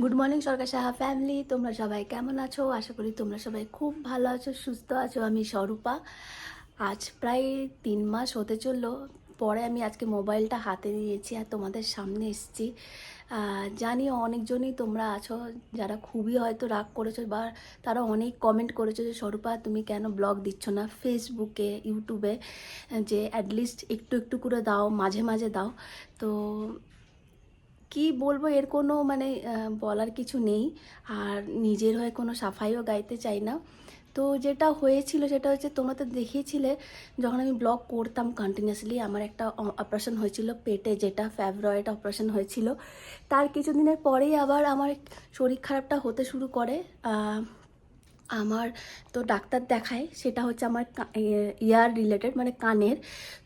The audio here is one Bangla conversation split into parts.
Good morning Sarkar Saha family তোমরা সবাই কেমন আছো? আশা করি তোমরা সবাই খুব ভালো আছো, সুস্থ আছো। আমি স্বরূপা। আজ প্রায় তিন মাস হতে চলল। পরে আমি আজকে মোবাইলটা হাতে নিয়েছি আর তোমাদের সামনে এসেছি। জানি অনেকজনই তোমরা আছো, যারা খুবই হয়তো রাগ করেছ বা তারা অনেক কমেন্ট করেছ যে, স্বরূপা, তুমি কেন ব্লগ দিচ্ছ না ফেসবুকে ইউটিউবে যে অ্যাটলিস্ট একটু একটু করে দাও, মাঝে মাঝে দাও। তো কি বলব, এর কোনো মানে বলার কিছু নেই। আর নিজের হয়ে কোনো সাফাইও গাইতে চাই না। তো যেটা হয়েছিল সেটা হচ্ছে, তোমরা তো দেখিয়েছিলে যখন আমি ব্লগ করতাম কন্টিনিউয়াসলি আমার একটা অপারেশন হয়েছিল পেটে, যেটা ফ্যাব্রয়েড অপারেশন হয়েছিল। তার কিছুদিনের পরেই আবার আমার শরীর খারাপটা হতে শুরু করে। আমার তো ডাক্তার দেখায়, সেটা হচ্ছে আমার ইয়ার রিলেটেড মানে কানের।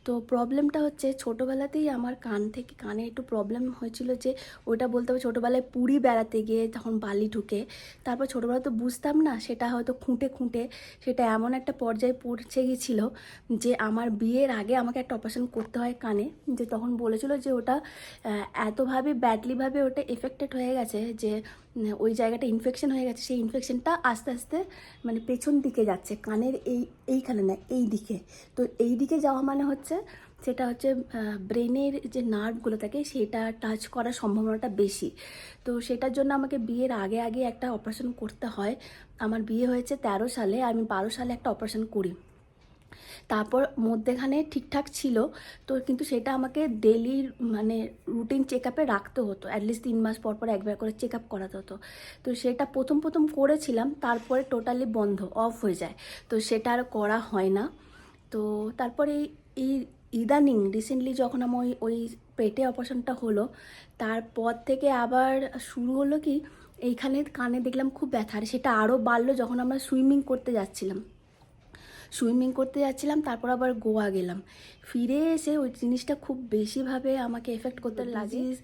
তো প্রবলেমটা হচ্ছে ছোটোবেলাতেই আমার কান থেকে, কানে একটু প্রবলেম হয়েছিল যে ওটা বলতে হবে ছোটোবেলায় পুরী বেড়াতে গিয়ে তখন বালি ঢুকে, তারপর ছোটোবেলা তো বুঝতাম না সেটা হয়তো খুঁটে খুঁটে সেটা এমন একটা পর্যায়ে পড়ছে গেছিল যে আমার বিয়ের আগে আমাকে একটা অপারেশন করতে হয় কানে, যে তখন বলেছিল যে ওটা এতভাবে ব্যাডলিভাবে ওটা এফেক্টেড হয়ে গেছে যে ওই জায়গাটা ইনফেকশন হয়ে গেছে, সেই ইনফেকশনটা আস্তে আস্তে মানে পেছন দিকে যাচ্ছে, কানের এই, এইখানে না, এই দিকে। তো এই দিকে যাওয়া মানে হচ্ছে সেটা হচ্ছে ব্রেনের যে নার্ভগুলো থাকে, সেটা টাচ করার সম্ভাবনাটা বেশি। তো সেটার জন্য আমাকে বিয়ের আগে আগে একটা অপারেশন করতে হয়। আমার বিয়ে হয়েছে তেরো সালে, আমি বারো সালে একটা অপারেশন করি। তারপর মধ্যেখানে ঠিকঠাক ছিল, তো কিন্তু সেটা আমাকে ডেলি মানে রুটিন চেক আপে রাখতে হতো। অ্যাটলিস্ট তিন মাস পর পর একবার করে চেক আপ করাতে হতো। তো সেটা প্রথম প্রথম করেছিলাম, তারপরে টোটালি বন্ধ অফ হয়ে যায়। তো সেটা আর করা হয় না। তো তারপরে এই- ইদানিং রিসেন্টলি যখন আমার ওই ওই পেটে অপারেশনটা হলো তারপর থেকে আবার শুরু হলো কি এইখানে কানে দেখলাম খুব ব্যথা। আর সেটা আরও বাড়লো যখন আমরা সুইমিং করতে যাচ্ছিলাম। সুইমিং করতে যাচ্ছিলাম তারপর আবার গোয়া গেলাম। ফিরে এসে ওই জিনিসটা খুব বেশিভাবে আমাকে এফেক্ট করতে লাগে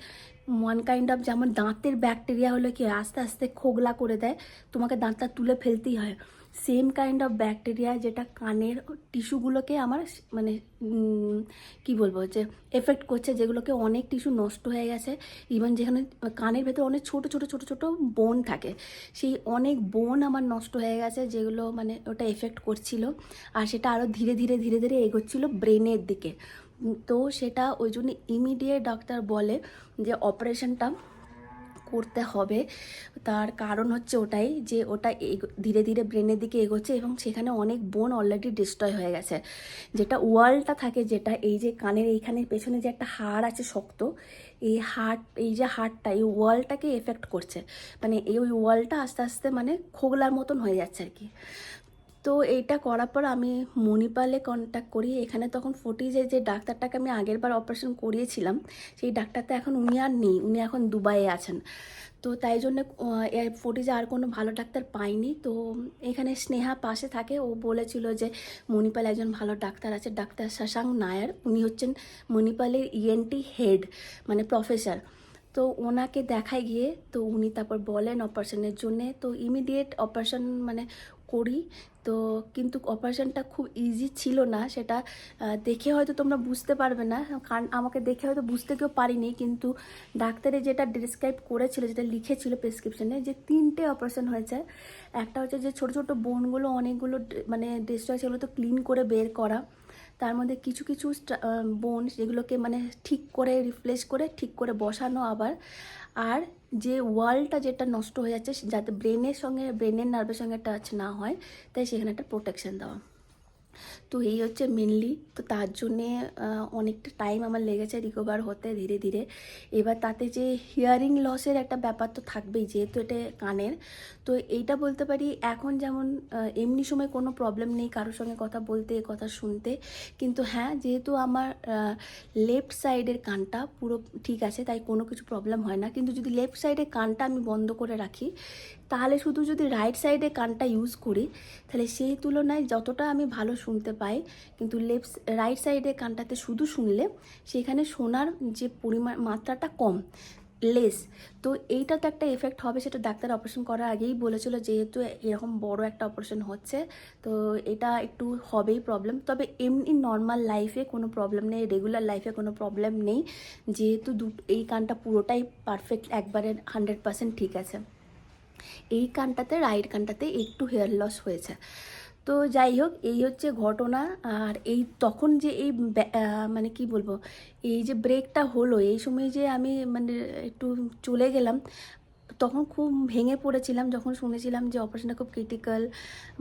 ওয়ান কাইন্ড অফ যেমন দাঁতের ব্যাকটেরিয়া হলো কি আস্তে আস্তে খোগলা করে দেয়। তোমাকে দাঁতটা তুলে ফেলতেই হয়। সেম কাইন্ড অফ ব্যাকটেরিয়া যেটা কানের টিস্যুগুলোকে আমার মানে কি বলব যে এফেক্ট করছে, যেগুলোকে অনেক টিস্যু নষ্ট হয়ে গেছে। ইভেন যেখানে কানের ভেতরে অনেক ছোট ছোট ছোট ছোট বোন থাকে। সেই অনেক বোন আমার নষ্ট হয়ে গেছে, যেগুলো মানে ওটা এফেক্ট করছিল। আর সেটা আরও ধীরে ধীরে ধীরে ধীরে এগোচ্ছিল ব্রেনের দিকে। তো সেটা ওই জন্য ইমিডিয়েট ডাক্তার বলে যে অপারেশনটা করতে হবে। তার কারণ হচ্ছে ওটাই যে ওটা ধীরে ধীরে ব্রেনের দিকে এগোচ্ছে এবং সেখানে অনেক বোন অলরেডি ডিস্ট্রয় হয়ে গেছে। যেটা ওয়ালটা থাকে যেটা এই যে কানের এইখানে পেছনে যে একটা হাড় আছে শক্ত, এই হাড়, এই যে হাড়টা, এই ওয়ালটাকে এফেক্ট করছে। মানে এই ওই ওয়ালটা আস্তে আস্তে মানে খোগলার মতন হয়ে যাচ্ছে আর কি। তো এইটা করার পর আমি মণিপালে কন্ট্যাক্ট করি। এখানে তখন ফটিজে যে ডাক্তারটাকে আমি আগের বার অপারেশন করিয়েছিলাম, সেই ডাক্তারটা এখন উনি আর নেই, উনি এখন দুবাইয়ে আছেন। তো তাই জন্য ফটিজে আর কোনো ভালো ডাক্তার পাইনি। তো এখানে স্নেহা পাশে থাকে, ও বলেছিল যে মণিপালে একজন ভালো ডাক্তার আছে, ডাক্তার শশাঙ্ক নায়ার। উনি হচ্ছেন মণিপালের ইএনটি হেড মানে প্রফেসর তো ওনাকে দেখায় গিয়ে, তো উনি তারপর বলেন অপারেশনের জন্যে। তো ইমিডিয়েট অপারেশন মানে করি। তো কিন্তু অপারেশনটা খুব ইজি ছিল না, সেটা দেখে হয়তো তোমরা বুঝতে পারবে না। কারণ আমাকে দেখে হয়তো বুঝতে কেউ পারিনি, কিন্তু ডাক্তারে যেটা ডিসক্রাইব করেছিল, যেটা লিখেছিল প্রেসক্রিপশনে যে তিনটে অপারেশন হয়েছে। একটা হচ্ছে যে ছোট ছোট বোনগুলো, অনেকগুলো মানে ডিস্ট্রয় সেগুলো তো ক্লিন করে বের করা। তার মধ্যে কিছু কিছু বোন যেগুলোকে মানে ঠিক করে রিপ্লেস করে ঠিক করে বসানো আবার। আর যে ওয়ালটা যেটা নষ্ট হয়ে যাচ্ছে যাতে ব্রেনের সঙ্গে, ব্রেনের নার্ভের সঙ্গে টাচ না হয়, তাই সেখানে একটা প্রোটেকশান দেওয়া। তো এই হচ্ছে মেনলি তো তার জন্যে অনেকটা টাইম আমার লেগেছে রিকভার হতে ধীরে ধীরে। এবার তাতে যে হিয়ারিং লসের একটা ব্যাপার তো থাকবেই, যেহেতু এটা কানের তো এইটা বলতে পারি, এখন যেমন এমনি সময় কোনো প্রবলেম নেই কারোর সঙ্গে কথা বলতে, কথা শুনতে। কিন্তু হ্যাঁ যেহেতু আমার লেফট সাইডের কানটা পুরো ঠিক আছে, তাই কোনো কিছু প্রবলেম হয় না। কিন্তু যদি লেফট সাইডের কানটা আমি বন্ধ করে রাখি, তাহলে শুধু যদি রাইট সাইডে কানটা ইউজ করি, তাহলে সেই তুলনায় যতটা আমি ভালো শুনতে পাই, কিন্তু লেফট রাইট সাইডে কানটাতে শুধু শুনলে, সেখানে শোনার যে পরিমাণ, মাত্রাটা কম লেস তো এইটা তো একটা এফেক্ট হবে, সেটা ডাক্তার অপারেশন করার আগেই বলেছিল যেহেতু এরকম বড় একটা অপারেশন হচ্ছে, তো এটা একটু হবেই প্রবলেম তবে এমনি নর্মাল লাইফে কোনো প্রবলেম নেই রেগুলার লাইফে কোনো প্রবলেম নেই। যেহেতু দু, এই কানটা পুরোটাই পারফেক্ট একবারে হান্ড্রেড পার্সেন্ট ঠিক আছে। এই কানটাতে রাইট কানটাতে একটু হেয়ার লস হয়েছে। তো যাই হোক, এই হচ্ছে ঘটনা। আর এই তখন যে এই মানে কি বলব, এই যে ব্রেকটা হলো, এই সময় যে আমি মানে একটু চলে গেলাম তখন খুব ভেঙে পড়েছিলাম, যখন শুনেছিলাম যে অপারেশনটা খুব ক্রিটিক্যাল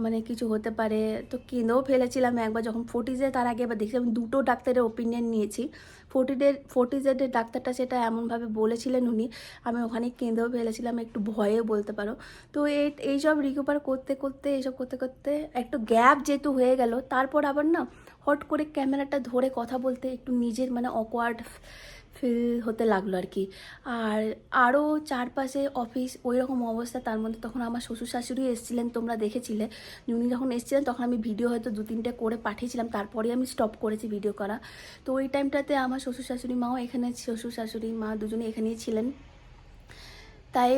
মানে কিছু হতে পারে। তো কেঁদেও ফেলেছিলাম একবার, যখন ফোর্টিজে তার আগে এবার দেখছিলাম দুটো ডাক্তারের ওপিনিয়ন নিয়েছি। ফোর্টিডের ফোর্টিজেডের ডাক্তারটা সেটা এমনভাবে বলেছিলেন উনি, আমি ওখানে কেঁদেও ফেলেছিলাম, একটু ভয়ে বলতে পারো। তো এই এইসব রিকভার করতে করতে এইসব করতে করতে একটু গ্যাপ যেহেতু হয়ে গেল, তারপর আবার না হট করে ক্যামেরাটা ধরে কথা বলতে একটু নিজের মানে অকওয়ার্ড ফিল হতে লাগল আর কি। আর আরও চারপাশে অফিস ওই রকম অবস্থা, তার মধ্যে তখন আমার শ্বশুর শাশুড়ি এসেছিলেন, তোমরা দেখেছিলে। উনি যখন এসেছিলেন, তখন আমি ভিডিও হয়তো দু, তিনটে করে পাঠিয়েছিলাম, তারপরে আমি স্টপ করেছি ভিডিও করা। তো ওই টাইমটাতে আমার শ্বশুর শাশুড়ি মাও এখানে, শ্বশুর শাশুড়ি মা দুজনে এখানেই ছিলেন। তাই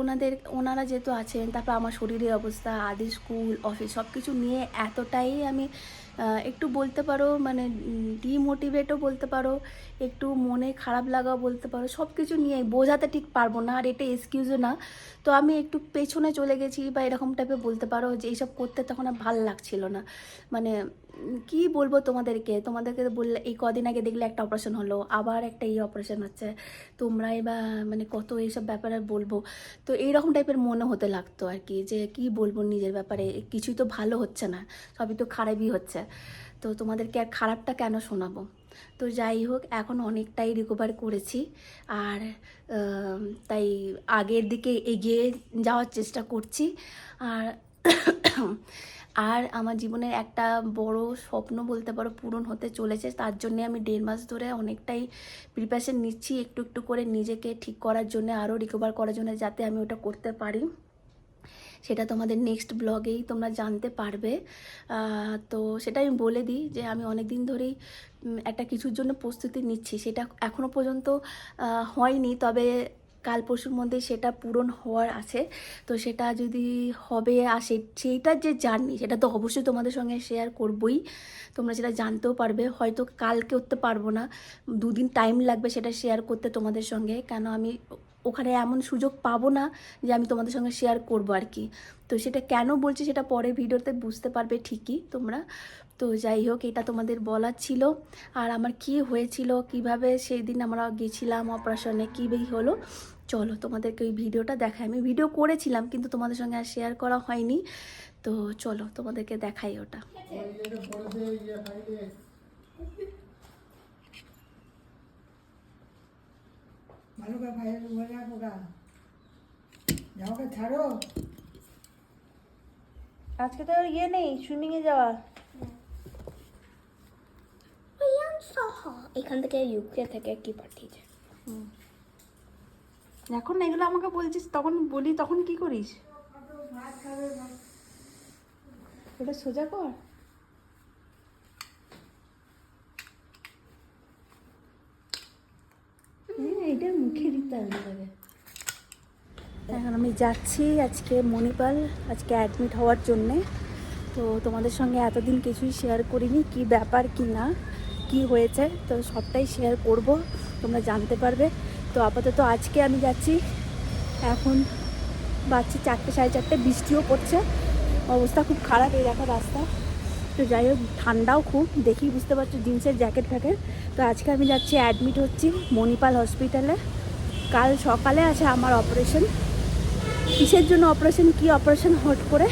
ওনাদের, ওনারা যেহেতু আছেন, তারপর আমার শরীরের অবস্থা, আদি স্কুল, অফিস সব কিছু নিয়ে এতটাই আমি একটু বলতে পারো মানে ডিমোটিভেটও বলতে পারো, একটু মনে খারাপ লাগাও বলতে পারো সব কিছু নিয়ে বোঝাতে ঠিক পারব না, আর এটা এক্সকিউজও না। তো আমি একটু পেছনে চলে গেছি বা এরকম টাইপের বলতে পারো যে, এইসব করতে তখন আর ভালো লাগছিল না। মানে কি বলব তোমাদেরকে? তোমাদেরকে বললে, এই কদিন আগে দেখলে একটা অপারেশন হলো, আবার একটা এই অপারেশন হচ্ছে। তোমরাই বা মানে কত এইসব ব্যাপারে বলব? তো এইরকম টাইপের মনে হতে লাগতো আর কি, যে কি বলব নিজের ব্যাপারে? কিছুই তো ভালো হচ্ছে না, সবই তো খারাপই হচ্ছে। তো তোমাদেরকে আর খারাপটা কেন শোনাবো? তো যাই হোক, এখন অনেকটাই রিকভার করেছি। আর তাই আগের দিকে এগিয়ে যাওয়ার চেষ্টা করছি। আর আর আমার জীবনের একটা বড় স্বপ্ন বলতে পারো পূরণ হতে চলেছে, তার জন্য আমি দেড় মাস ধরে অনেকটাই প্রিপারেশন নিচ্ছি একটু একটু করে নিজেকে ঠিক করার জন্য আরও রিকভার করার জন্য যাতে আমি ওটা করতে পারি। সেটা তোমাদের নেক্সট ব্লগেই তোমরা জানতে পারবে। তো সেটা আমি বলে দিই যে আমি অনেক দিন ধরেই একটা কিছুর জন্য প্রস্তুতি নিচ্ছি, সেটা এখনও পর্যন্ত হয়নি। তবে কাল পরশুর মধ্যে সেটা পূরণ হওয়ার আছে। তো সেটা যদি হবে, আর সেইটার যে জার্নি, সেটা তো অবশ্যই তোমাদের সঙ্গে শেয়ার করবই। তোমরা সেটা জানতেও পারবে। হয়তো কালকে উঠতে পারব না। দুদিন টাইম লাগবে সেটা শেয়ার করতে তোমাদের সঙ্গে। কেন আমি ওখানে এমন সুযোগ পাবো না যে আমি তোমাদের সঙ্গে শেয়ার করব আর কি। তো সেটা কেন বলছি সেটা পরের ভিডিওতে বুঝতে পারবে ঠিকই তোমরা। তো যাই হোক, এটা তোমাদের বলার ছিল। আর আমার কি হয়েছিল, কীভাবে সেই দিন আমরা গেছিলাম অপারেশনে কী বেই হলো, চলো তোমাদেরকে ওই ভিডিওটা দেখাই। আমি ভিডিও করেছিলাম, কিন্তু তোমাদের সঙ্গে আর শেয়ার করা হয়নি। তো চলো তোমাদেরকে দেখাই ওটা। ভালো করে ভাই মজা পোকা যাওকে ছাড়ো। আজকে তো ইয়ে নেই সুইমিংয়ে যাওয়া। এখান থেকে ইউকে থেকে কি পাঠিয়েছে। এখন না এগুলো আমাকে বলছিস তখন বলি তখন কি করিস? ওটা সোজা কর। এটা মুখে দিতে হবে। এখন আমি যাচ্ছি আজকে মণিপাল, আজকে অ্যাডমিট হওয়ার জন্যে। তো তোমাদের সঙ্গে এতদিন কিছুই শেয়ার করিনি, কি ব্যাপার, কি না, কি হয়েছে, তো সবটাই শেয়ার করব, তোমরা জানতে পারবে। তো আপাতত আজকে আমি যাচ্ছি, এখন বাচ্চা চারটে সাড়ে চারটে, বৃষ্টিও পড়ছে, অবস্থা খুব খারাপ, এই দেখো রাস্তা। তো যাই হোক, ঠান্ডাও খুব দেখি বুঝতে পারছ জিন্সের জ্যাকেট ফ্যাকেট। তো আজকে আমি যাচ্ছি অ্যাডমিট হচ্ছি মণিপাল হসপিটালে কাল সকালে আছে আমার অপারেশন কিসের জন্য অপারেশন কি অপারেশন হট করে?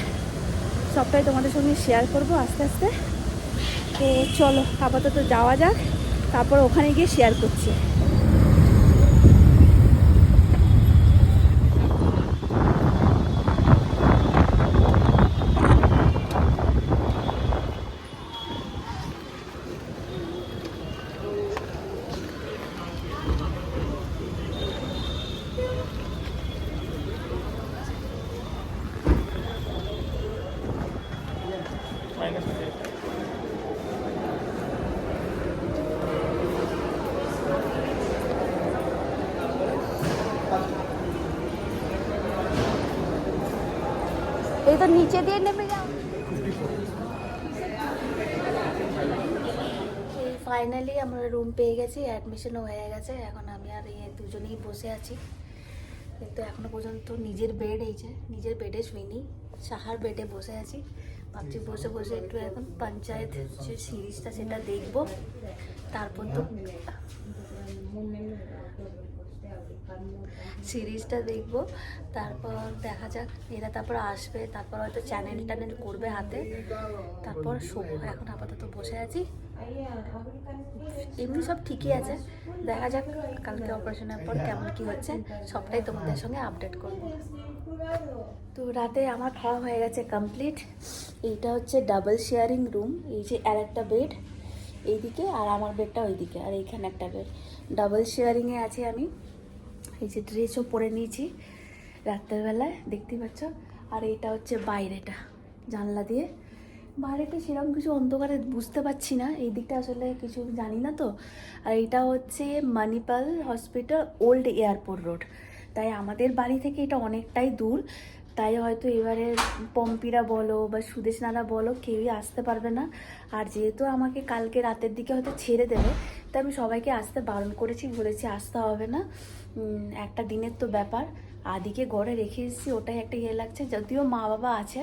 সবটাই তোমাদের সঙ্গে শেয়ার করব আস্তে আস্তে। তো চলো, আপাতত যাওয়া যাক, তারপর ওখানে গিয়ে শেয়ার করছি। এই তো নিচে দিয়ে নেমে যাও ফাইনালি আমরা রুম পেয়ে গেছি অ্যাডমিশনও হয়ে গেছে এখন আমি আর এই দুজনেই বসে আছি। কিন্তু এখনও পর্যন্ত নিজের বেড এই যে, নিজের বেডে শুইনি। সাহার বেডে বসে আছি। ভাবছি বসে বসে একটু এখন পঞ্চায়েত যে সিরিজটা সেটা দেখব। তারপর তো সিরিজটা দেখব। তারপর দেখা যাক, এরা তারপর আসবে, তারপর হয়তো চ্যানেল ট্যানেল করবে হাতে। তারপর শোবো, এখন আপাতত বসে আছি। এমনি সব ঠিকই আছে। দেখা যাক, কালকে অপারেশনের পর কেমন কি হচ্ছে। সবটাই তোমাদের সঙ্গে আপডেট করব। তো রাতে আমার খাওয়া হয়ে গেছে কমপ্লিট এইটা হচ্ছে ডাবল শেয়ারিং রুম এই যে আর একটা বেড এইদিকে আর আমার বেডটা ওইদিকে, আর এইখানে একটা বেড ডাবল শেয়ারিংয়ে আছি আমি। এই যে ড্রেসও পরে নিয়েছি রাত্রেবেলায়, দেখতে পাচ্ছ? আর এইটা হচ্ছে বাইরেটা, জানলা দিয়ে। বাইরেটা সেরকম কিছু অন্ধকারে বুঝতে পারছি না, এই দিকটা আসলে কিছু জানি না তো। আর এটা হচ্ছে Manipal hospital old airport road তাই আমাদের বাড়ি থেকে এটা অনেকটাই দূর। তাই হয়তো এবারে পম্পিরা বলো বা সুদেশনারা বলো, কেউই আসতে পারবে না। আর যেহেতু আমাকে কালকে রাতের দিকে হয়তো ছেড়ে দেবে, তাই আমি সবাইকে আসতে বারণ করেছি, বলেছি আসতে হবে না। একটা দিনের তো ব্যাপার। আদিকে ঘরে রেখে এসেছি, ওটাই একটা ইয়ে লাগছে। যদিও মা বাবা আছে,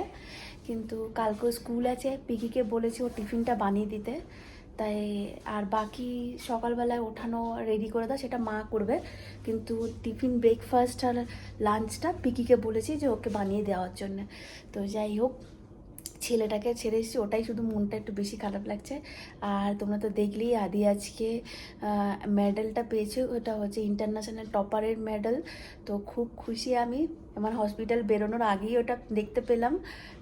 কিন্তু কালকেও স্কুল আছে। পিকিকে বলেছি ও টিফিনটা বানিয়ে দিতে। তাই আর বাকি সকালবেলায় ওঠানো রেডি করে দাও, সেটা মা করবে। কিন্তু টিফিন ব্রেকফাস্ট আর লাঞ্চটা পিকিকে বলেছি যে ওকে বানিয়ে দেওয়ার জন্য। তো যাই হোক, ছেলেটাকে ছেড়ে এসেছি, ওটাই শুধু মনটা একটু বেশি খারাপ লাগছে। আর তোমরা তো দেখলেই আদি আজকে মেডেলটা পেয়েছে, ওটা হচ্ছে ইন্টারন্যাশনাল টপারের মেডেল তো খুব খুশি আমি। আমার হসপিটাল বেরোনোর আগেই ওটা দেখতে পেলাম।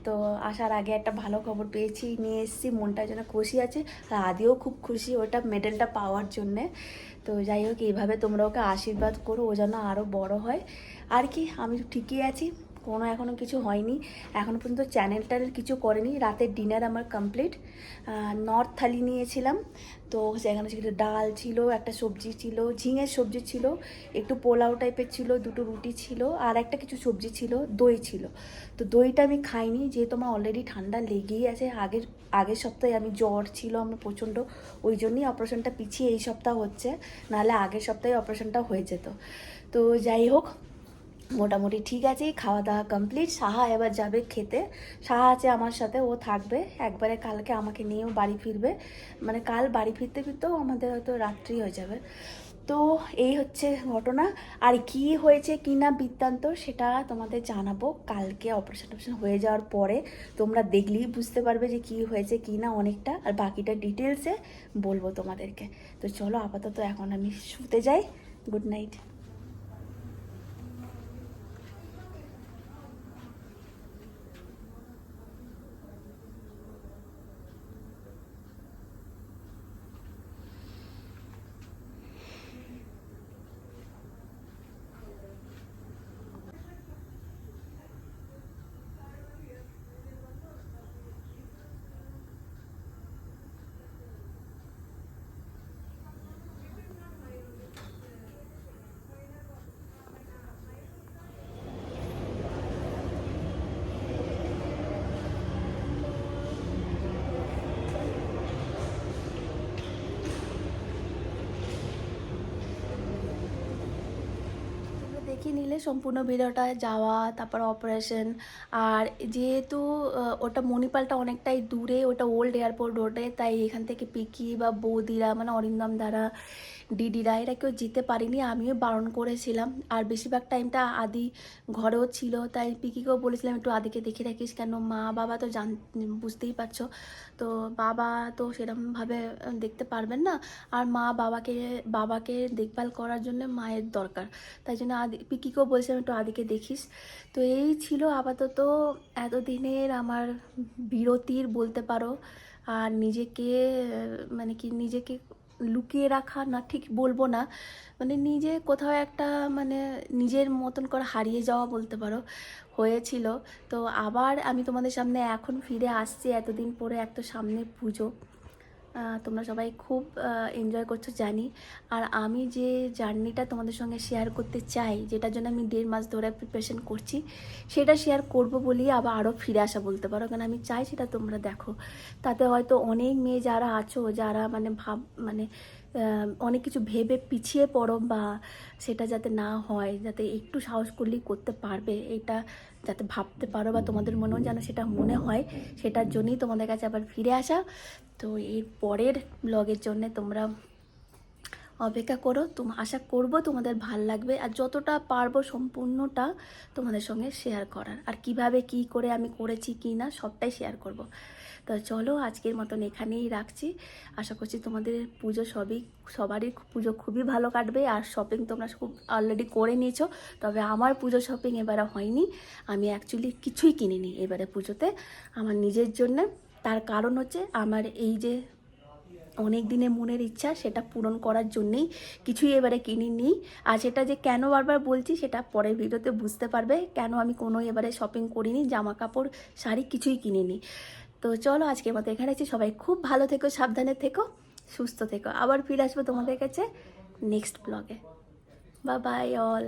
তো আসার আগে একটা ভালো খবর পেয়েছি, নিয়ে এসেছি, মনটা যেন খুশি আছে। আর আদিও খুব খুশি ওটা মেডেলটা পাওয়ার জন্যে। তো যাই হোক, এইভাবে তোমরা ওকে আশীর্বাদ করো, ও যেন আরও বড় হয়। আর কি, আমি ঠিকই আছি। কোনো এখনও কিছু হয়নি। এখনও পর্যন্ত চ্যানেল ট্যানেল কিছু করেনি। রাতের ডিনার আমার কমপ্লিট নর্থ থালি নিয়েছিলাম। তো সেখানে ছিল ডাল ছিল, একটা সবজি ছিল, ঝিঙের সবজি ছিল, একটু পোলাও টাইপের ছিল, দুটো রুটি ছিল, আর একটা কিছু সবজি ছিল, দই ছিল। তো দইটা আমি খাইনি, যেহেতু আমার অলরেডি ঠান্ডা লেগেই আছে। আগের আগের সপ্তাহে আমি জ্বর ছিল আমার প্রচণ্ড, ওই জন্যই অপারেশনটা পিছিয়ে এই সপ্তাহ হচ্ছে। নাহলে আগের সপ্তাহে অপারেশনটা হয়ে যেত। তো যাই হোক মোটামুটি ঠিক আছে খাওয়া দাওয়া কমপ্লিট সাহা এবার যাবে খেতে। সাহা আছে আমার সাথে, ও থাকবে। একবারে কালকে আমাকে নিয়েও বাড়ি ফিরবে। মানে কাল বাড়ি ফিরতে ফিরতেও আমাদের হয়তো রাত্রি হয়ে যাবে। তো এই হচ্ছে ঘটনা। আর কি হয়েছে, কি না বৃত্তান্ত, সেটা তোমাদের জানাব। কালকে অপারেশন টপারেশন হয়ে যাওয়ার পরে তোমরা দেখলেই বুঝতে পারবে যে কি হয়েছে, কি না অনেকটা। আর বাকিটা ডিটেলসে বলব তোমাদেরকে। তো চলো, আপাতত এখন আমি শুতে যাই। গুড নাইট তোমরা দেখে নিলে সম্পূর্ণ ভিডিওটা যাওয়া, তারপর অপারেশন আর যেহেতু ওটা মণিপালটা অনেকটাই দূরে, ওটা ওল্ড এয়ারপোর্ট রোডে তাই এখান থেকে পিকি বা বৌদিরা মানে অরিন্দম দ্বারা ডিডিরা এরা কেউ যেতে পারিনি, আমিও বারণ করেছিলাম। আর বেশিরভাগ টাইমটা আদি ঘরেও ছিল, তাই পিকিকেও বলেছিলাম, একটু আদিকে দেখে রাখিস কেন? মা, বাবা তো জান, বুঝতেই পারছ। তো বাবা তো সেরকমভাবে দেখতে পারবেন না। আর মা বাবাকে বাবাকে দেখভাল করার জন্য মায়ের দরকার। তাই জন্য আদি, পিকিকেও বলছিলাম, একটু আদিকে দেখিস। তো এই ছিল আপাতত এতদিনের আমার বিরতির বলতে পারো। আর নিজেকে মানে কি নিজেকে লুকিয়ে রাখা না, ঠিক বলব না। মানে নিজে কোথাও একটা মানে নিজের মতন করে হারিয়ে যাওয়া বলতে পারো, হয়েছিল। তো আবার আমি তোমাদের সামনে এখন ফিরে আসছি এতদিন পরে, এত সামনে পুজো। তোমরা সবাই খুব এনজয় করছ জানি। আর আমি যে জার্নিটা তোমাদের সঙ্গে শেয়ার করতে চাই, যেটার জন্য আমি দেড় মাস ধরে প্রিপারেশন করছি, সেটা শেয়ার করব বলেই আবার আরও ফিরে আসা বলতে পারো। কারণ আমি চাই সেটা তোমরা দেখো। তাতে হয়তো অনেক মেয়ে যারা আছো, যারা মানে ভাব মানে অনেক কিছু ভেবে পিছিয়ে পড়ো বা সেটা যাতে না হয়, যাতে একটু সাহস করলেই করতে পারবে, এটা যাতে ভাবতে পারো বা তোমাদের মনেও যেন সেটা মনে হয়, সেটার জন্যই তোমাদের কাছে আবার ফিরে আসা। তো এর পরের ব্লগের জন্যে তোমরা অপেক্ষা করো। তোম আশা করব তোমাদের ভালো লাগবে আর যতটা পারব সম্পূর্ণটা তোমাদের সঙ্গে শেয়ার করার। আর কীভাবে কি করে আমি করেছি কি না সবটাই শেয়ার করব। তো চলো আজকের মতন এখানেই রাখছি। আশা করছি তোমাদের পুজো সবই সবারই পুজো খুবই ভালো কাটবে আর শপিং তোমরা খুব অলরেডি করে নিয়েছো। তবে আমার পুজো শপিং এবারে হয়নি। আমি অ্যাকচুয়ালি কিছুই কিনিনি এবারে পুজোতে। আমার নিজের জন্য। তার কারণ হচ্ছে আমার এই যে অনেক দিনের মনের ইচ্ছা সেটা পূরণ করার জন্যেই কিছুই এবারে কিনিনি। আর সেটা যে কেন বারবার বলছি সেটা পরের ভিডিওতে বুঝতে পারবে কেন আমি কোনো এবারে শপিং করিনি জামা কাপড় শাড়ি কিছুই কিনিনি। তো চলো আজকের মতো এখানে আছি সবাই খুব ভালো থেকো, সাবধানে থেকো, সুস্থ থেকো। আবার ফিরে আসব তোমাদের কাছে নেক্সট ব্লগে বা বাই অল